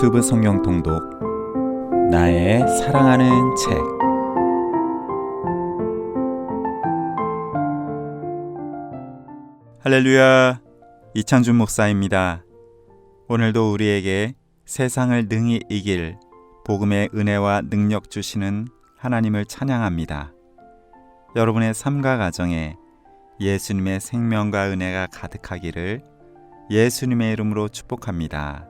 유튜브 성경 통독 나의 사랑하는 책 할렐루야 이창준 목사입니다. 오늘도 우리에게 세상을 능히 이길 복음의 은혜와 능력 주시는 하나님을 찬양합니다. 여러분의 삶과 가정에 예수님의 생명과 은혜가 가득하기를 예수님의 이름으로 축복합니다.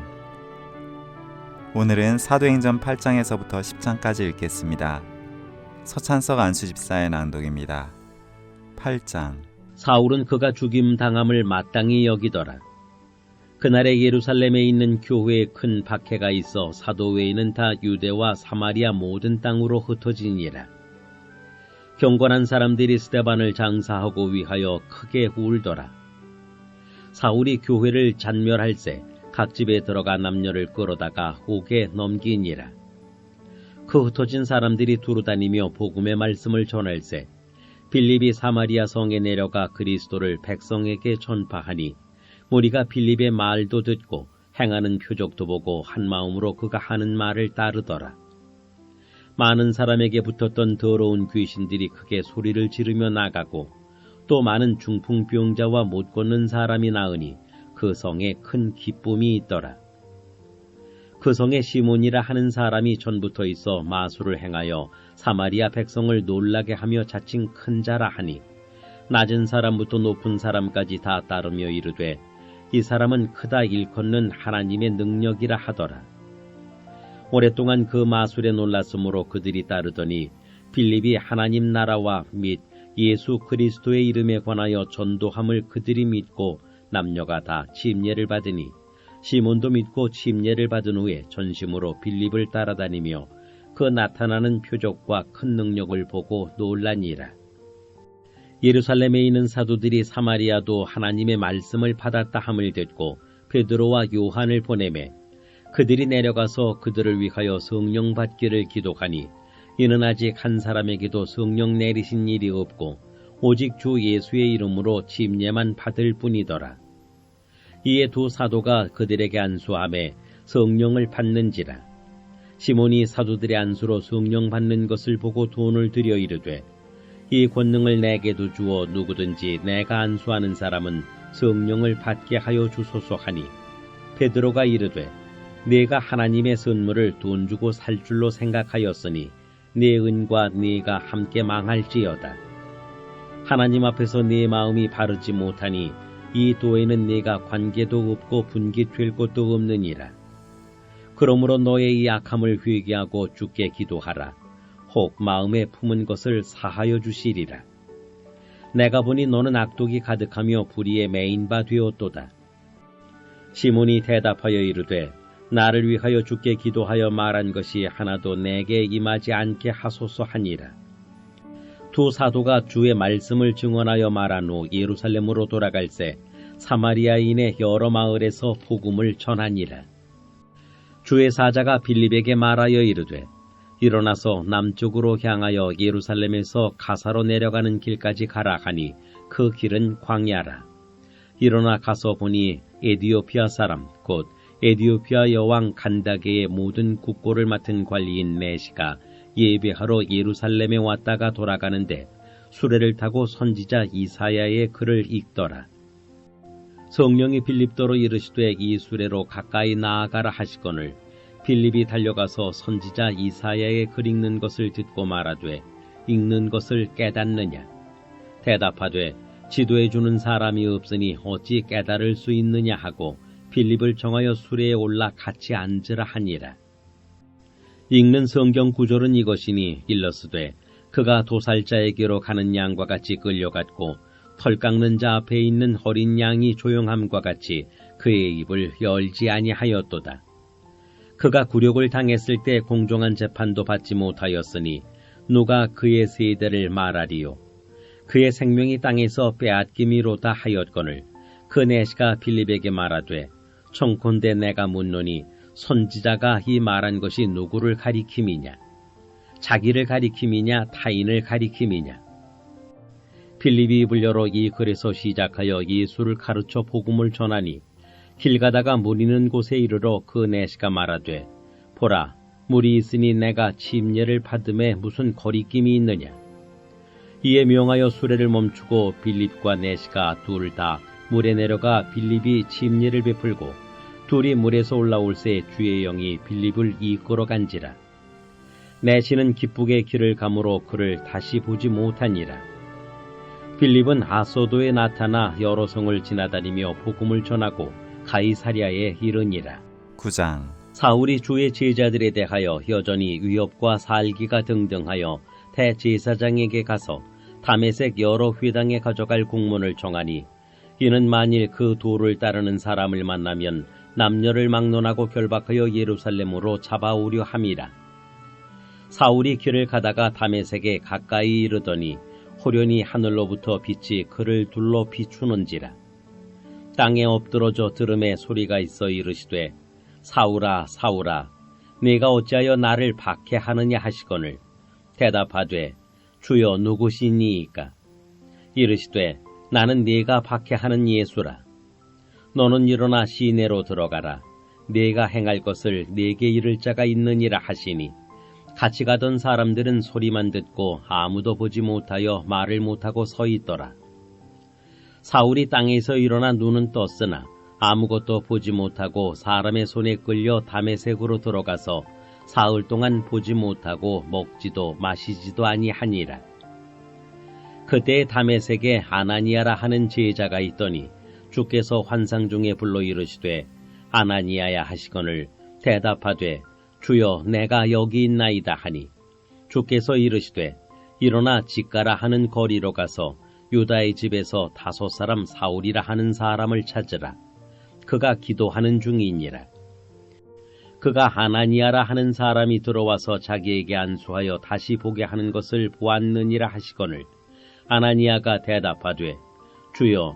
오늘은 사도행전 8장에서부터 10장까지 읽겠습니다. 서찬석 안수 집사의 낭독입니다. 8장 사울은 그가 죽임 당함을 마땅히 여기더라. 그날에 예루살렘에 있는 교회에 큰 박해가 있어 사도 외에는 다 유대와 사마리아 모든 땅으로 흩어지니라. 경건한 사람들이 스테반을 장사하고 위하여 크게 울더라. 사울이 교회를 잔멸할세 각 집에 들어가 남녀를 끌어다가 옥에 넘기니라. 그 흩어진 사람들이 두루다니며 복음의 말씀을 전할세 빌립이 사마리아 성에 내려가 그리스도를 백성에게 전파하니 우리가 빌립의 말도 듣고 행하는 표적도 보고 한 마음으로 그가 하는 말을 따르더라. 많은 사람에게 붙었던 더러운 귀신들이 크게 소리를 지르며 나가고 또 많은 중풍병자와 못 걷는 사람이 나으니 그 성에 큰 기쁨이 있더라. 그 성에 시몬이라 하는 사람이 전부터 있어 마술을 행하여 사마리아 백성을 놀라게 하며 자칭 큰 자라 하니 낮은 사람부터 높은 사람까지 다 따르며 이르되 이 사람은 크다 일컫는 하나님의 능력이라 하더라. 오랫동안 그 마술에 놀랐으므로 그들이 따르더니 빌립이 하나님 나라와 및 예수 그리스도의 이름에 관하여 전도함을 그들이 믿고 남녀가 다 침례를 받으니 시몬도 믿고 침례를 받은 후에 전심으로 빌립을 따라다니며 그 나타나는 표적과 큰 능력을 보고 놀라니라. 예루살렘에 있는 사도들이 사마리아도 하나님의 말씀을 받았다 함을 듣고 베드로와 요한을 보내매 그들이 내려가서 그들을 위하여 성령 받기를 기도하니 이는 아직 한 사람에게도 성령 내리신 일이 없고 오직 주 예수의 이름으로 침례만 받을 뿐이더라. 이에 두 사도가 그들에게 안수함에 성령을 받는지라. 시몬이 사도들의 안수로 성령 받는 것을 보고 돈을 들여 이르되 이 권능을 내게도 주어 누구든지 내가 안수하는 사람은 성령을 받게 하여 주소서 하니 베드로가 이르되 내가 하나님의 선물을 돈 주고 살 줄로 생각하였으니 내 은과 네가 함께 망할지어다. 하나님 앞에서 네 마음이 바르지 못하니 이 도에는 네가 관계도 없고 분기될 것도 없느니라. 그러므로 너의 이 악함을 회개하고 주께 기도하라. 혹 마음에 품은 것을 사하여 주시리라. 내가 보니 너는 악독이 가득하며 불의에 매인 바 되었도다. 시몬이 대답하여 이르되 나를 위하여 주께 기도하여 말한 것이 하나도 내게 임하지 않게 하소서 하니라. 두 사도가 주의 말씀을 증언하여 말한 후 예루살렘으로 돌아갈새 사마리아인의 여러 마을에서 복음을 전하니라. 주의 사자가 빌립에게 말하여 이르되 일어나서 남쪽으로 향하여 예루살렘에서 가사로 내려가는 길까지 가라 하니 그 길은 광야라. 일어나 가서 보니 에디오피아 사람 곧 에디오피아 여왕 간다게의 모든 국고를 맡은 관리인 메시가 예배하러 예루살렘에 왔다가 돌아가는데 수레를 타고 선지자 이사야의 글을 읽더라. 성령이 빌립도로 이르시되 이 수레로 가까이 나아가라 하시거늘 빌립이 달려가서 선지자 이사야의 글 읽는 것을 듣고 말하되 읽는 것을 깨닫느냐 대답하되 지도해 주는 사람이 없으니 어찌 깨달을 수 있느냐 하고 빌립을 정하여 수레에 올라 같이 앉으라 하니라 읽는 성경 구절은 이것이니 일러스되 그가 도살자에게로 가는 양과 같이 끌려갔고 털 깎는 자 앞에 있는 어린 양이 조용함과 같이 그의 입을 열지 아니하였도다. 그가 굴욕을 당했을 때 공정한 재판도 받지 못하였으니 누가 그의 세대를 말하리요. 그의 생명이 땅에서 빼앗김이로다 하였거늘 그 내시가 빌립에게 말하되 청컨대 내가 묻노니 선지자가 이 말한 것이 누구를 가리킴이냐? 자기를 가리킴이냐? 타인을 가리킴이냐? 빌립이 불려로 이 글에서 시작하여 예수를 가르쳐 복음을 전하니 길 가다가 무리는 곳에 이르러 그 내시가 말하되 보라 물이 있으니 내가 침례를 받음에 무슨 거리낌이 있느냐? 이에 명하여 수레를 멈추고 빌립과 내시가 둘 다 물에 내려가 빌립이 침례를 베풀고 둘이 물에서 올라올새 주의 영이 빌립을 이끌어 간지라. 내시는 기쁘게 길을 가므로 그를 다시 보지 못하니라. 빌립은 아소도에 나타나 여러 성을 지나다니며 복음을 전하고 가이사랴에 이르니라. 9장. 사울이 주의 제자들에 대하여 여전히 위협과 살기가 등등하여 대제사장에게 가서 다메섹 여러 회당에 가져갈 공문을 정하니 이는 만일 그 도를 따르는 사람을 만나면 남녀를 막론하고 결박하여 예루살렘으로 잡아오려 함이라. 사울이 길을 가다가 다메섹에 가까이 이르더니 호련히 하늘로부터 빛이 그를 둘러 비추는지라. 땅에 엎드러져 들음에 소리가 있어 이르시되 사울아 사울아 네가 어찌하여 나를 박해하느냐 하시거늘 대답하되 주여 누구시니이까 이르시되 나는 네가 박해하는 예수라 너는 일어나 시내로 들어가라. 네가 행할 것을 네게 이를 자가 있느니라 하시니. 같이 가던 사람들은 소리만 듣고 아무도 보지 못하여 말을 못하고 서 있더라. 사울이 땅에서 일어나 눈은 떴으나 아무것도 보지 못하고 사람의 손에 끌려 담에색으로 들어가서 사흘 동안 보지 못하고 먹지도 마시지도 아니하니라. 그때 담에색에 아나니아라 하는 제자가 있더니 주께서 환상 중에 불러 이르시되 아나니아야 하시거늘 대답하되 주여 내가 여기 있나이다 하니 주께서 이르시되 일어나 집가라 하는 거리로 가서 유다의 집에서 다섯 사람 사울이라 하는 사람을 찾으라. 그가 기도하는 중이니라. 그가 하나니아라 하는 사람이 들어와서 자기에게 안수하여 다시 보게 하는 것을 보았느니라 하시거늘 아나니아가 대답하되 주여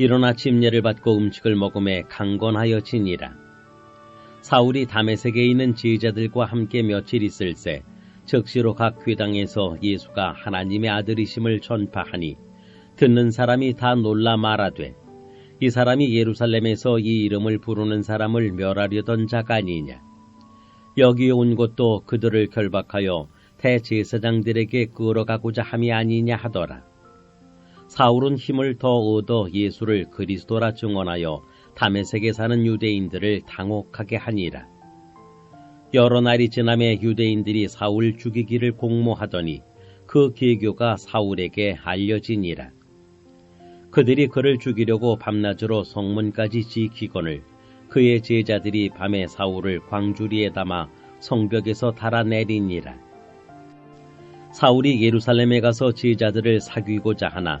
일어나 침례를 받고 음식을 먹음에 강건하여 지니라 사울이 담에색에 있는 제자들과 함께 며칠 있을새 즉시로 각 회당에서 예수가 하나님의 아들이심을 전파하니 듣는 사람이 다 놀라 말하되 이 사람이 예루살렘에서 이 이름을 부르는 사람을 멸하려던 자가 아니냐. 여기 온 것도 그들을 결박하여 대제사장들에게 끌어가고자 함이 아니냐 하더라. 사울은 힘을 더 얻어 예수를 그리스도라 증언하여 담에색에 사는 유대인들을 당혹하게 하니라. 여러 날이 지남에 유대인들이 사울 죽이기를 공모하더니 그 계교가 사울에게 알려지니라. 그들이 그를 죽이려고 밤낮으로 성문까지 지키거늘 그의 제자들이 밤에 사울을 광주리에 담아 성벽에서 달아내리니라. 사울이 예루살렘에 가서 제자들을 사귀고자 하나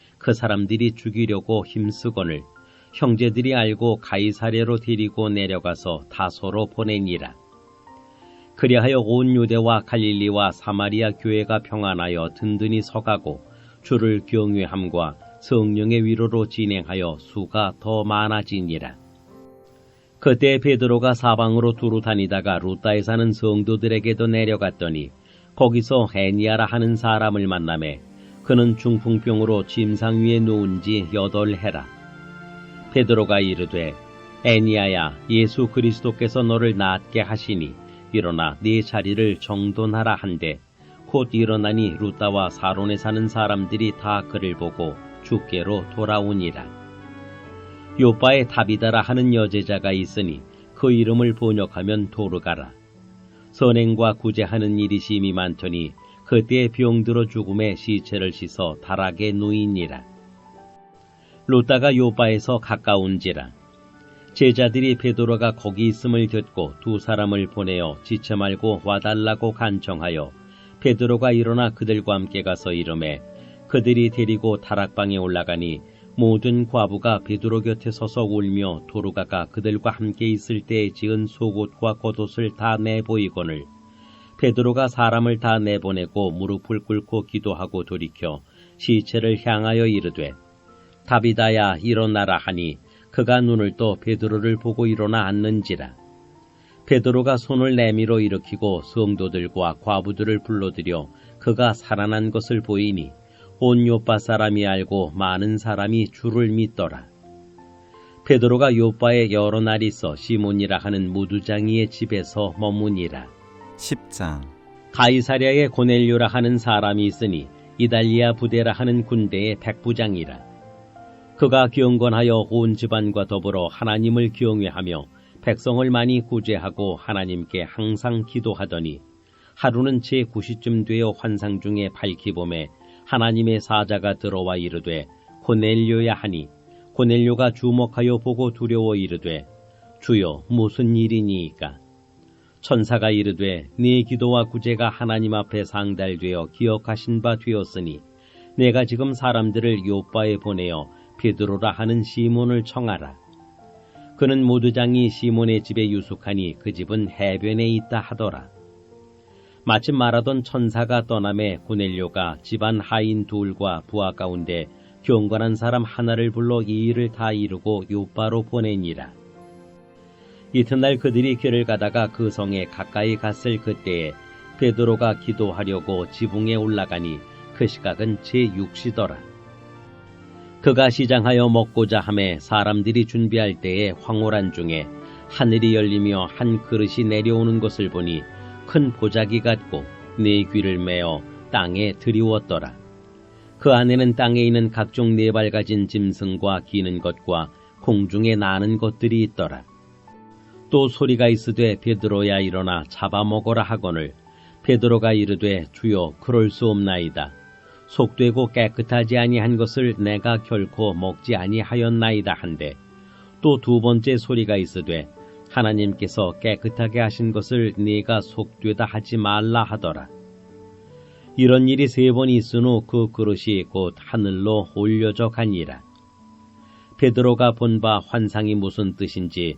그 사람들이 죽이려고 힘쓰거늘 형제들이 알고 가이사랴로 데리고 내려가서 다소로 보내니라. 그리하여 온 유대와 갈릴리와 사마리아 교회가 평안하여 든든히 서가고 주를 경외함과 성령의 위로로 진행하여 수가 더 많아지니라. 그때 베드로가 사방으로 두루 다니다가 루따에 사는 성도들에게도 내려갔더니 거기서 헤니아라 하는 사람을 만남에 그는 중풍병으로 침상 위에 누운 지 여덟 해라. 베드로가 이르되 애니아야 예수 그리스도께서 너를 낫게 하시니 일어나 네 자리를 정돈하라 한데 곧 일어나니 루따와 사론에 사는 사람들이 다 그를 보고 주께로 돌아오니라. 요바에 다비다라 하는 여제자가 있으니 그 이름을 번역하면 도르가라. 선행과 구제하는 일이 심히 많더니 그때에 병들어 죽음에 시체를 씻어 다락에 누이니라. 루따가 요바에서 가까운지라. 제자들이 베드로가 거기 있음을 듣고 두 사람을 보내어 지체 말고 와달라고 간청하여 베드로가 일어나 그들과 함께 가서 이름에 그들이 데리고 다락방에 올라가니 모든 과부가 베드로 곁에 서서 울며 도르가가 그들과 함께 있을 때에 지은 속옷과 겉옷을 다 내보이거늘 베드로가 사람을 다 내보내고 무릎을 꿇고 기도하고 돌이켜 시체를 향하여 이르되 다비다야 일어나라 하니 그가 눈을 떠 베드로를 보고 일어나 앉는지라 베드로가 손을 내밀어 일으키고 성도들과 과부들을 불러들여 그가 살아난 것을 보이니 온 요빠 사람이 알고 많은 사람이 주를 믿더라. 베드로가 요빠에 여러 날 있어 시몬이라 하는 무두장이의 집에서 머무니라. 10장 가이사랴에 고넬료라 하는 사람이 있으니 이달리아 부대라 하는 군대의 백부장이라. 그가 경건하여 온 집안과 더불어 하나님을 경외하며 백성을 많이 구제하고 하나님께 항상 기도하더니 하루는 제 9시쯤 되어 환상 중에 밝히 봄에 하나님의 사자가 들어와 이르되 고넬료야 하니 고넬료가 주목하여 보고 두려워 이르되 주여 무슨 일이니이까 천사가 이르되 네 기도와 구제가 하나님 앞에 상달되어 기억하신 바 되었으니 내가 지금 사람들을 요바에 보내어 베드로라 하는 시몬을 청하라 그는 모두장이 시몬의 집에 유숙하니 그 집은 해변에 있다 하더라 마침 말하던 천사가 떠남에 고넬료가 집안 하인 둘과 부하 가운데 경건한 사람 하나를 불러 이 일을 다 이루고 요바로 보내니라. 이튿날 그들이 길을 가다가 그 성에 가까이 갔을 그때에 베드로가 기도하려고 지붕에 올라가니 그 시각은 제6시더라. 그가 시장하여 먹고자 함에 사람들이 준비할 때에 황홀한 중에 하늘이 열리며 한 그릇이 내려오는 것을 보니 큰 보자기 같고 네 귀를 메어 땅에 들이웠더라. 그 안에는 땅에 있는 각종 네 발 가진 짐승과 기는 것과 공중에 나는 것들이 있더라. 또 소리가 있으되 베드로야 일어나 잡아먹어라 하거늘 베드로가 이르되 주여 그럴 수 없나이다. 속되고 깨끗하지 아니한 것을 내가 결코 먹지 아니하였나이다 한데 또 두 번째 소리가 있으되 하나님께서 깨끗하게 하신 것을 네가 속되다 하지 말라 하더라. 이런 일이 세 번 있은 후 그 그릇이 곧 하늘로 올려져 가니라. 베드로가 본 바 환상이 무슨 뜻인지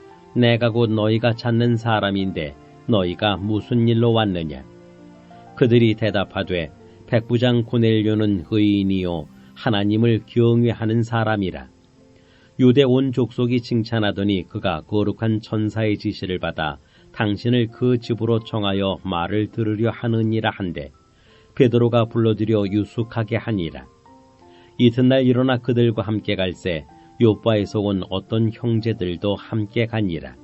내가 곧 너희가 찾는 사람인데 너희가 무슨 일로 왔느냐? 그들이 대답하되 백부장 고넬료는 의인이요 하나님을 경외하는 사람이라. 유대 온 족속이 칭찬하더니 그가 거룩한 천사의 지시를 받아 당신을 그 집으로 청하여 말을 들으려 하느니라 한데 베드로가 불러들여 유숙하게 하니라. 이튿날 일어나 그들과 함께 갈새 요바에서 온 어떤 형제들도 함께 가니라.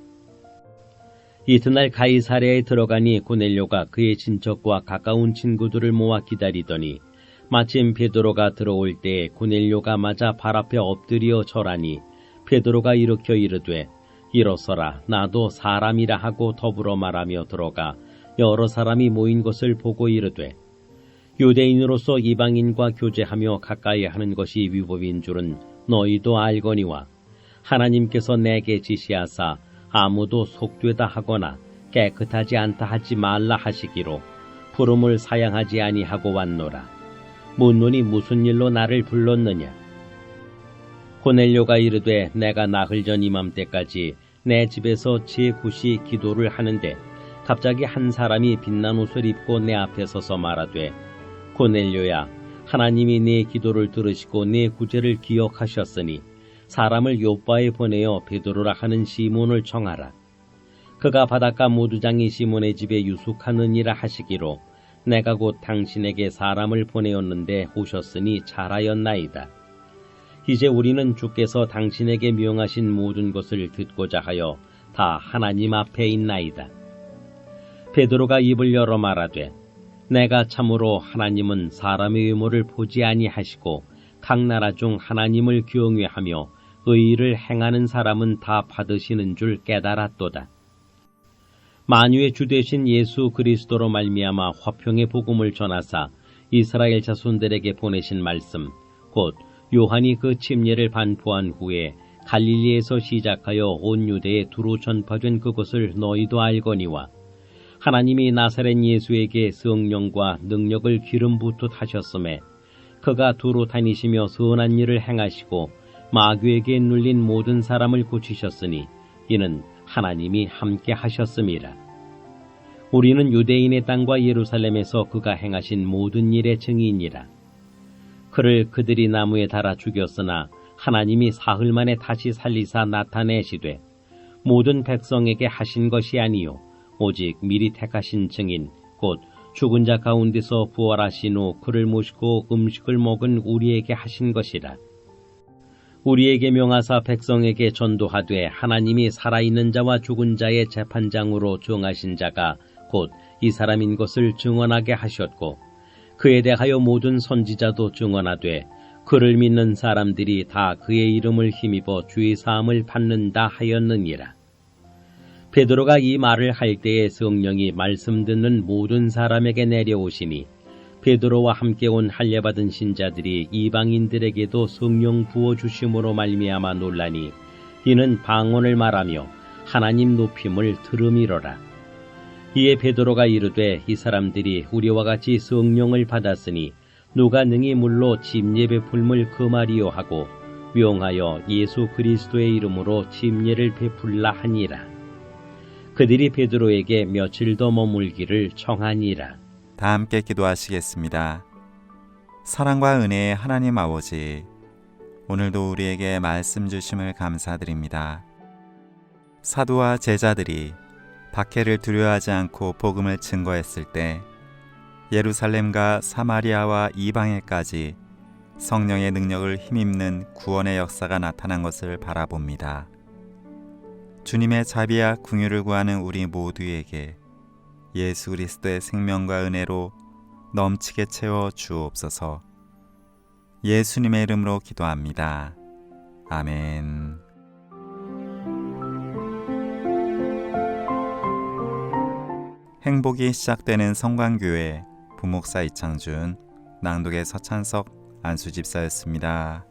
이튿날 가이사랴에 들어가니 고넬료가 그의 친척과 가까운 친구들을 모아 기다리더니 마침 베드로가 들어올 때 고넬료가 맞아 발 앞에 엎드려 절하니 베드로가 일으켜 이르되 일어서라 나도 사람이라 하고 더불어 말하며 들어가 여러 사람이 모인 것을 보고 이르되 유대인으로서 이방인과 교제하며 가까이 하는 것이 위법인 줄은 너희도 알거니와 하나님께서 내게 지시하사 아무도 속되다 하거나 깨끗하지 않다 하지 말라 하시기로 부름을 사양하지 아니하고 왔노라. 문론이 무슨 일로 나를 불렀느냐? 고넬료가 이르되 내가 나흘 전 이맘때까지 내 집에서 제9시 기도를 하는데 갑자기 한 사람이 빛난 옷을 입고 내 앞에 서서 말하되 고넬료야 하나님이 네 기도를 들으시고 네 구제를 기억하셨으니 사람을 요바에 보내어 베드로라 하는 시몬을 청하라. 그가 바닷가 모두장이 시몬의 집에 유숙하느니라 하시기로 내가 곧 당신에게 사람을 보내었는데 오셨으니 잘하였나이다. 이제 우리는 주께서 당신에게 명하신 모든 것을 듣고자 하여 다 하나님 앞에 있나이다. 베드로가 입을 열어 말하되 내가 참으로 하나님은 사람의 외모를 보지 아니하시고 각 나라 중 하나님을 경외하며 의를 행하는 사람은 다 받으시는 줄 깨달았도다. 만유의 주 되신 예수 그리스도로 말미암아 화평의 복음을 전하사 이스라엘 자손들에게 보내신 말씀 곧 요한이 그 침례를 반포한 후에 갈릴리에서 시작하여 온 유대에 두루 전파된 그것을 너희도 알거니와 하나님이 나사렛 예수에게 성령과 능력을 기름 부터 하셨음에 그가 두루 다니시며 선한 일을 행하시고 마귀에게 눌린 모든 사람을 고치셨으니 이는 하나님이 함께 하셨음이라. 우리는 유대인의 땅과 예루살렘에서 그가 행하신 모든 일의 증인이라. 그를 그들이 나무에 달아 죽였으나 하나님이 사흘 만에 다시 살리사 나타내시되 모든 백성에게 하신 것이 아니요 오직 미리 택하신 증인 곧 죽은 자 가운데서 부활하신 후 그를 모시고 음식을 먹은 우리에게 하신 것이라. 우리에게 명하사 백성에게 전도하되 하나님이 살아있는 자와 죽은 자의 재판장으로 정하신 자가 곧 이 사람인 것을 증언하게 하셨고 그에 대하여 모든 선지자도 증언하되 그를 믿는 사람들이 다 그의 이름을 힘입어 주의 사함을 받는다 하였느니라. 베드로가 이 말을 할 때에 성령이 말씀 듣는 모든 사람에게 내려오시니 베드로와 함께 온 할례 받은 신자들이 이방인들에게도 성령 부어 주심으로 말미암아 논라니 이는 방언을 말하며 하나님 높임을 들음이로라. 이에 베드로가 이르되 이 사람들이 우리와 같이 성령을 받았으니 누가 능히 물로 침례 베풀물 금하리요 하고 명하여 예수 그리스도의 이름으로 침례를 베풀라 하니라. 그들이 베드로에게 며칠 더 머물기를 청하니라. 다 함께 기도하시겠습니다. 사랑과 은혜의 하나님 아버지, 오늘도 우리에게 말씀 주심을 감사드립니다. 사도와 제자들이 박해를 두려워하지 않고 복음을 증거했을 때 예루살렘과 사마리아와 이방에까지 성령의 능력을 힘입는 구원의 역사가 나타난 것을 바라봅니다. 주님의 자비와 궁유를 구하는 우리 모두에게 예수 그리스도의 생명과 은혜로 넘치게 채워 주옵소서. 예수님의 이름으로 기도합니다. 아멘. 행복이 시작되는 성광교회 부목사 이창준 낭독의 서찬석 안수집사였습니다.